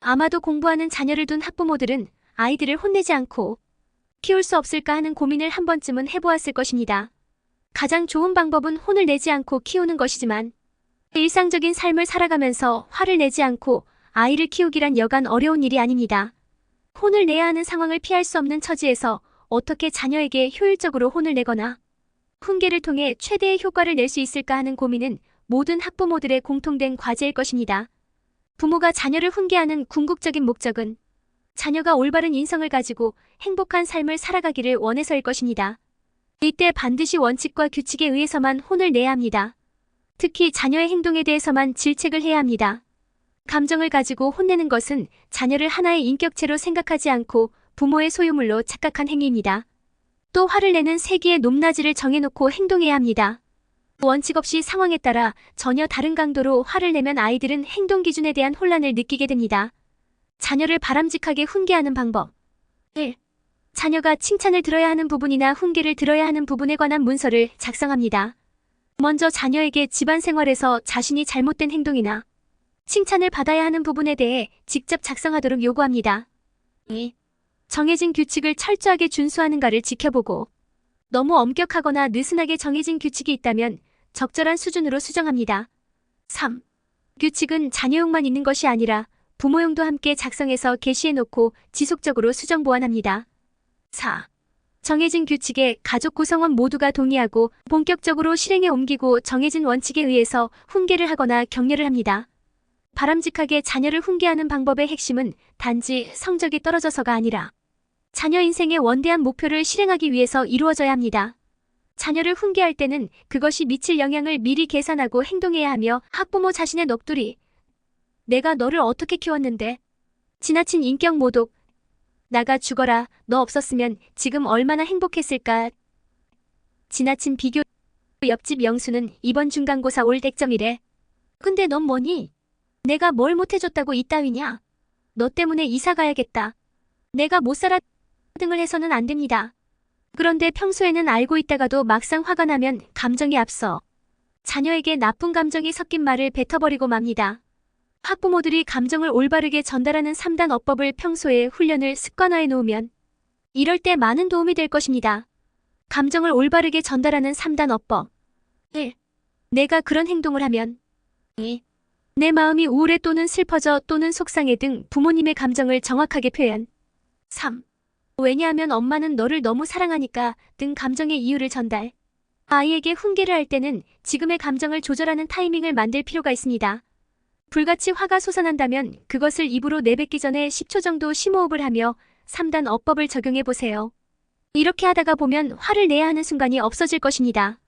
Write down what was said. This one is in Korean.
아마도 공부하는 자녀를 둔 학부모들은 아이들을 혼내지 않고 키울 수 없을까 하는 고민을 한 번쯤은 해보았을 것입니다. 가장 좋은 방법은 혼을 내지 않고 키우는 것이지만 일상적인 삶을 살아가면서 화를 내지 않고 아이를 키우기란 여간 어려운 일이 아닙니다. 혼을 내야 하는 상황을 피할 수 없는 처지에서 어떻게 자녀에게 효율적으로 혼을 내거나 훈계를 통해 최대의 효과를 낼 수 있을까 하는 고민은 모든 학부모들의 공통된 과제일 것입니다. 부모가 자녀를 훈계하는 궁극적인 목적은 자녀가 올바른 인성을 가지고 행복한 삶을 살아가기를 원해서일 것입니다. 이때 반드시 원칙과 규칙에 의해서만 혼을 내야 합니다. 특히 자녀의 행동에 대해서만 질책을 해야 합니다. 감정을 가지고 혼내는 것은 자녀를 하나의 인격체로 생각하지 않고 부모의 소유물로 착각한 행위입니다. 또 화를 내는 세기의 높낮이를 정해놓고 행동해야 합니다. 원칙 없이 상황에 따라 전혀 다른 강도로 화를 내면 아이들은 행동 기준에 대한 혼란을 느끼게 됩니다. 자녀를 바람직하게 훈계하는 방법 1. 자녀가 칭찬을 들어야 하는 부분이나 훈계를 들어야 하는 부분에 관한 문서를 작성합니다. 먼저 자녀에게 집안 생활에서 자신이 잘못된 행동이나 칭찬을 받아야 하는 부분에 대해 직접 작성하도록 요구합니다. 2. 정해진 규칙을 철저하게 준수하는가를 지켜보고 너무 엄격하거나 느슨하게 정해진 규칙이 있다면 적절한 수준으로 수정합니다. 3. 규칙은 자녀용만 있는 것이 아니라 부모용도 함께 작성해서 게시해놓고 지속적으로 수정 보완합니다. 4. 정해진 규칙에 가족 구성원 모두가 동의하고 본격적으로 실행에 옮기고 정해진 원칙에 의해서 훈계를 하거나 격려를 합니다. 바람직하게 자녀를 훈계하는 방법의 핵심은 단지 성적이 떨어져서가 아니라 자녀 인생의 원대한 목표를 실행하기 위해서 이루어져야 합니다. 자녀를 훈계할 때는 그것이 미칠 영향을 미리 계산하고 행동해야 하며 학부모 자신의 넋두리 내가 너를 어떻게 키웠는데? 지나친 인격 모독 나가 죽어라 너 없었으면 지금 얼마나 행복했을까? 지나친 비교 옆집 영수는 이번 중간고사 올 100점이래. 근데 넌 뭐니? 내가 뭘 못해줬다고 이따위냐? 너 때문에 이사 가야겠다. 내가 못 살아 등을 해서는 안 됩니다. 그런데 평소에는 알고 있다가도 막상 화가 나면 감정이 앞서 자녀에게 나쁜 감정이 섞인 말을 뱉어버리고 맙니다. 학부모들이 감정을 올바르게 전달하는 3단 어법을 평소에 훈련을 습관화해 놓으면 이럴 때 많은 도움이 될 것입니다. 감정을 올바르게 전달하는 3단 어법 1. 내가 그런 행동을 하면 2. 내 마음이 우울해 또는 슬퍼져 또는 속상해 등 부모님의 감정을 정확하게 표현 3. 왜냐하면 엄마는 너를 너무 사랑하니까 등 감정의 이유를 전달. 아이에게 훈계를 할 때는 지금의 감정을 조절하는 타이밍을 만들 필요가 있습니다. 불같이 화가 솟아난다면 그것을 입으로 내뱉기 전에 10초 정도 심호흡을 하며 3단 어법을 적용해 보세요. 이렇게 하다가 보면 화를 내야 하는 순간이 없어질 것입니다.